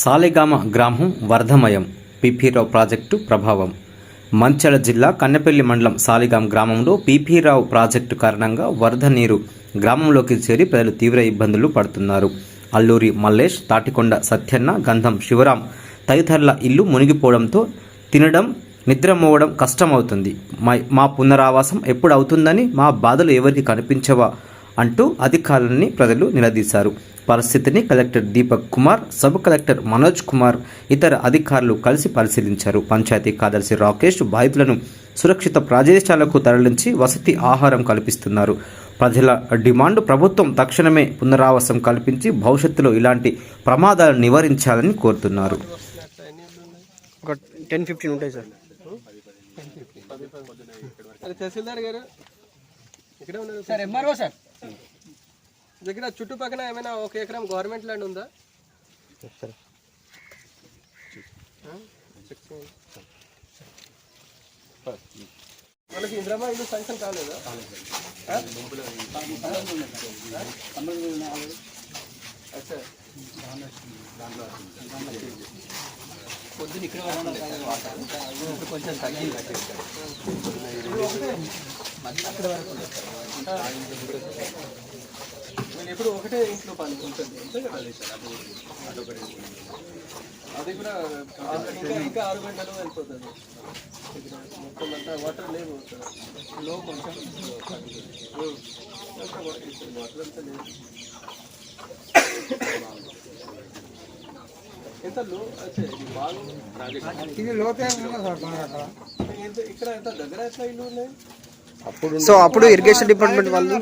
సాలిగామ గ్రామం వర్ధమయం పిపిరావు ప్రాజెక్టు ప్రభావం. మంచళ జిల్లా కన్నెపల్లి మండలం సాలిగాం గ్రామంలో పిపిరావు ప్రాజెక్టు కారణంగా వరద నీరు గ్రామంలోకి చేరి ప్రజలు తీవ్ర ఇబ్బందులు పడుతున్నారు. అల్లూరి మల్లేష్ తాటికొండ సత్యన్న గంధం శివరాం తదితరుల ఇల్లు మునిగిపోవడంతో తినడం నిద్రమోవడం కష్టమవుతుంది. మా మా పునరావాసం ఎప్పుడు అవుతుందని మా బాధలు ఎవరికి కనిపించవా? అంటూ అధికారులని ప్రజలు నిలదీశారు. పరిస్థితిని collector Deepak Kumar sub collector Manoj Kumar ఇతర అధికారులు కలిసి పరిశీలించారు. పంచాయతీ కార్యదర్శి రాకేష్ బాధితులను సురక్షిత ప్రదేశాలకు తరలించి వసతి ఆహారం కల్పిస్తున్నారు. ప్రజల డిమాండ్ ప్రభుత్వం తక్షణమే పునరావాసం కల్పించి భవిష్యత్తులో ఇలాంటి ప్రమాదాలు నివారించాలని కోరుతున్నారు. ఒక టెన్ ఫిఫ్టీన్ ఉంటాయి సార్. అది తహసీల్దార్ గారు ఇక్కడే ఉన్నారు సార్ ఎంఆర్ఓ సార్. దగ్గర చుట్టుపక్కల ఏమైనా ఒక ఎకరం గవర్నమెంట్ ల్యాండ్ ఉందా. మనకి ఇంద్రమా ఇల్లు శాంక్షన్ కాలేదా. పొద్దున ఇక్కడ కొంచెం తగ్గింది. నేను ఎప్పుడు ఒకటే ఇంట్లో పని ఉంటుంది? అది కూడా ఇంకా ఇంకా ఆరు గంటలు వెళ్ళిపోతుంది మొత్తం అంతా వాటర్ లేవు. లో కొంచెం. వాటర్ అంతా లేదు ఎంత లో బాగు ఇక్కడ ఎంత దగ్గర ఎట్లా ఇల్లు ఉన్నాయి? సో అప్పుడు ఇరిగేషన్ డిపార్ట్మెంట్ వాళ్ళు.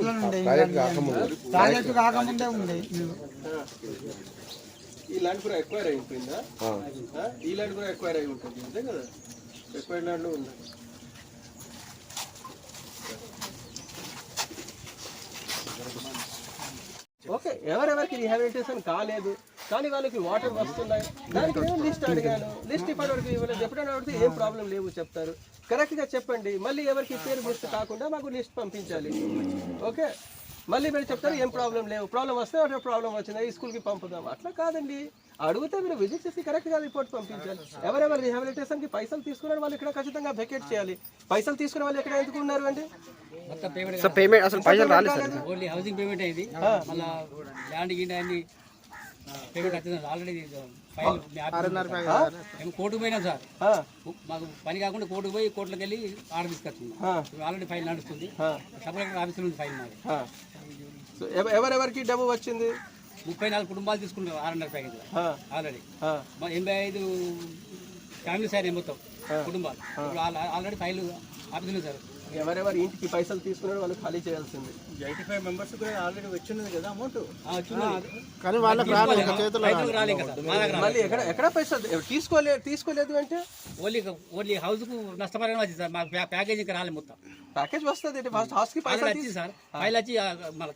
ఈ ల్యాండ్ కూడా ఎక్వైర్ అయిపోయిందా ఆ? ఈ ల్యాండ్ కూడా ఎక్వైర్ అయి ఉంటుంది. అంతే కదా? ఎక్వైర్ ల్యాండ్ ఉంది ఓకే ఎవరెవరికి రిహాబిలిటేషన్ కాలేదు. కానీ వాళ్ళకి వాటర్ వస్తున్నాయి. దానికి నేను లిస్ట్ అడిగాను? లిస్ట్ ఇప్పటివరకు ఇవ్వలేదు. ఎప్పుడైనా అడిగితే ఏం ప్రాబ్లం లేవు చెప్తారు. కరెక్ట్గా చెప్పండి. మళ్ళీ ఎవరికి పేరు లిస్ట్ కాకుండా మాకు లిస్ట్ పంపించాలి. ఓకే? మళ్ళీ మీరు చెప్తారు ఏం ప్రాబ్లం లేవు. ప్రాబ్లం వస్తే అక్కడ ప్రాబ్లం వచ్చింది. ఈ స్కూల్కి పంపుదాం. అట్లా కాదండి. అడిగితే మీరు విజిట్ చేసి కరెక్ట్గా రిపోర్ట్ పంపించాలి. ఎవరెవరు రిహాబిలిటేషన్కి పైసలు తీసుకున్నారు వాళ్ళు ఇక్కడ ఖచ్చితంగా వెకేట్ చేయాలి. పైసలు తీసుకున్న వాళ్ళు ఎక్కడ ఎందుకు ఉన్నారు అండి సార్ పేమెంట్ అసలు పైసలు రాలేదు సార్. ఓన్లీ హౌసింగ్ పేమెంట్ అయింది. మళ్ళా ల్యాండ్ కోర్టుకు పోయినాం సార్. మాకు పని కాకుండా కోర్టుకు పోయి కోర్టులోకి వెళ్ళి ఆర్డర్ తీసుకొచ్చింది. ఆల్రెడీ ఫైల్ నడుస్తుంది. సబ్ ఆఫీసులో ఉంది ఫైల్ మాది. ఎవరెవరికి డబ్బు వచ్చింది? ముప్పై నాలుగు కుటుంబాలు తీసుకున్నారు ఆరున్నర ప్యాకేజ్ ఆల్రెడీ ఎనభై ఐదు ఫ్యామిలీస్ అయినాయి మొత్తం కుటుంబాలు. ఇప్పుడు ఆల్- ఆల్రెడీ ఫైల్ ఆఫీసులో సార్. ఎవరెవరి ఇంటికి పైసలు తీసుకున్నారో వాళ్ళు ఖాళీ చేయాల్సింది. ఎయిటీ ఫైవ్ మెంబర్స్ కూడా ఆల్రెడీ వచ్చింది కదా అమౌంట్. కానీ వాళ్ళకి రాలేదు చేతులు మళ్ళీ ఎక్కడ ఎక్కడ పైసలు తీసుకోలే తీసుకోలేదు అంటే? ఓన్లీ ఓన్లీ హౌస్కు నష్టపరిహారం వచ్చింది సార్. మాకు ప్యా- ప్యాకేజ్ ఇంకా రాలేదు మొత్తం. ప్యాకేజ్ వస్తుంది ఫస్ట్ హౌస్కి పైసలు వచ్చింది సార్. ఫైల్ వచ్చి మన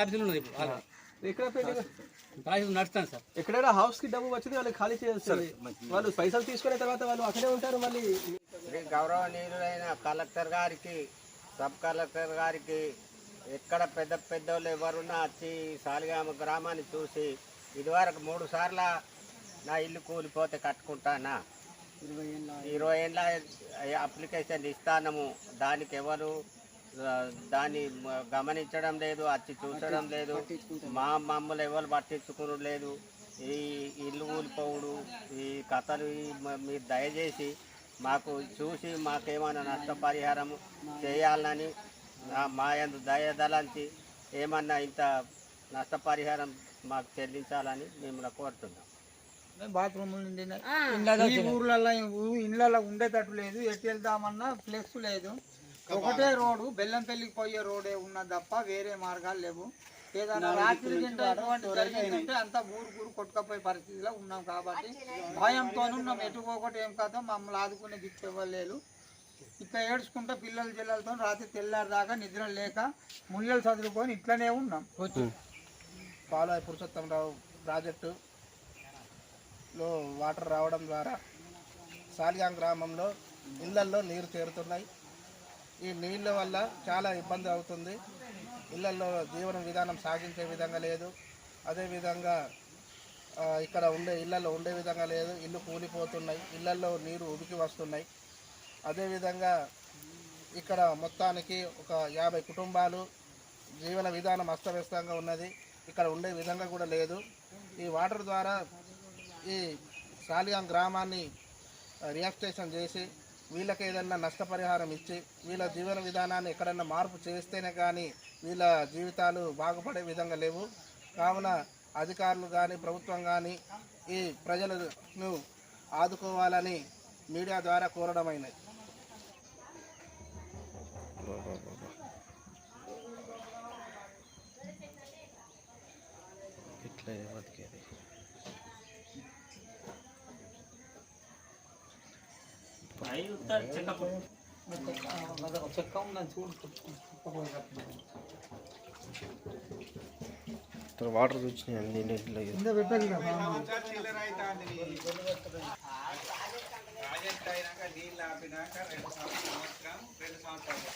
ఆఫీసులో ఉన్నది తీసు- ఎక్కడ నడుస్తాను సార్. ఎక్కడైనా హౌస్కి డబ్బు వచ్చింది వాళ్ళు ఖాళీ చేయాల్సింది. వాళ్ళు పైసలు తీసుకున్న తర్వాత వాళ్ళు అక్కడే ఉంటారు మళ్ళీ. శ్రీ గౌరవనీయులైన కలెక్టర్ గారికి సబ్ కలెక్టర్ గారికి ఎక్కడ పెద్ద పెద్దోళ్ళు ఎవరున్నా వచ్చి సాలిగామ గ్రామాన్ని చూసి ఇదివరకు మూడు సార్ల నా ఇల్లు కూలిపోతే కట్టుకుంటానా? ఇరవై ఏళ్ళ అప్లికేషన్ ఇస్తానము. దానికి ఎవరు దాన్ని గమనించడం లేదు వచ్చి చూసడం లేదు. మా మమ్మల్ని ఎవరు పట్టించుకుని లేదు. ఈ ఇల్లు కూలిపోవుడు ఈ కథలు మీరు దయచేసి మాకు చూసి మాకేమైనా నష్టపరిహారం చేయాలని ఆ, మా యందు దయదలంచి ఏమన్నా ఇంత నష్టపరిహారం మాకు చెల్లించాలని మిమ్మల్ని కోరుతున్నాం. బాత్రూమ్ ఈ ఊర్లలో ఇళ్ళలో ఉండేటట్టు లేదు. ఎటు వెళ్దామన్నా ఫ్లెక్స్ లేదు. ఒకటే రోడ్డు బెల్లంపల్లికి పోయే రోడే ఉన్నది తప్ప వేరే మార్గాలు లేవు. ఏదైనా రాత్రి జరిగిందంటే అంతా ఊరు ఊరు కొట్టుకపోయే పరిస్థితిలో ఉన్నాం కాబట్టి భయంతో ఉన్నాం. ఎటుకోకటి ఏం కాదో మమ్మల్ని ఆదుకునే దిక్కు ఇవ్వలేదు ఇట్లా ఏడ్చుకుంటా పిల్లల జిల్లలతో రాత్రి తెల్లారి దాకా నిద్ర లేక ముళ్ళలు చదువుకొని ఇట్లనే ఉన్నాం. పాలాయ పురుషోత్తమరావు ప్రాజెక్టు లో వాటర్ రావడం ద్వారా సాలిగాం గ్రామంలో ఇళ్ళల్లో నీరు చేరుతున్నాయి. ఈ నీళ్ళ వల్ల చాలా ఇబ్బంది అవుతుంది. ఇళ్ళలో జీవన విధానం సాగించే విధంగా లేదు. అదేవిధంగా ఇక్కడ ఉండే ఇళ్ళల్లో ఉండే విధంగా లేదు. ఇల్లు కూలిపోతున్నాయి. ఇళ్ళల్లో నీరు ఉడికి వస్తున్నాయి. అదేవిధంగా ఇక్కడ మొత్తానికి ఒక యాభై కుటుంబాలు జీవన విధానం అస్తవ్యస్తంగా ఉన్నది. ఇక్కడ ఉండే విధంగా కూడా లేదు. ఈ వాటర్ ద్వారా ఈ సాలియాం గ్రామాన్ని రియాక్టేషన్ చేసి వీళ్ళకి ఏదన్నా నష్టపరిహారం ఇచ్చి వీళ్ళ జీవన విధానాన్ని ఎక్కడన్నా మార్పు చేస్తేనే కానీ వీళ్ళ జీవితాలు బాగుపడే విధంగా లేవు. కావున అధికారులు కానీ ప్రభుత్వం కానీ ఈ ప్రజలను ఆదుకోవాలని మీడియా ద్వారా కోరడమైనది. చెక్క ఉందని చూడు వాటర్ వచ్చినాయి కింద పెట్టాలి కదా ప్రాజెక్ట్ అయినాక నీళ్ళు ఆపినాక రెండు సంవత్సరం రెండు సంవత్సరాలు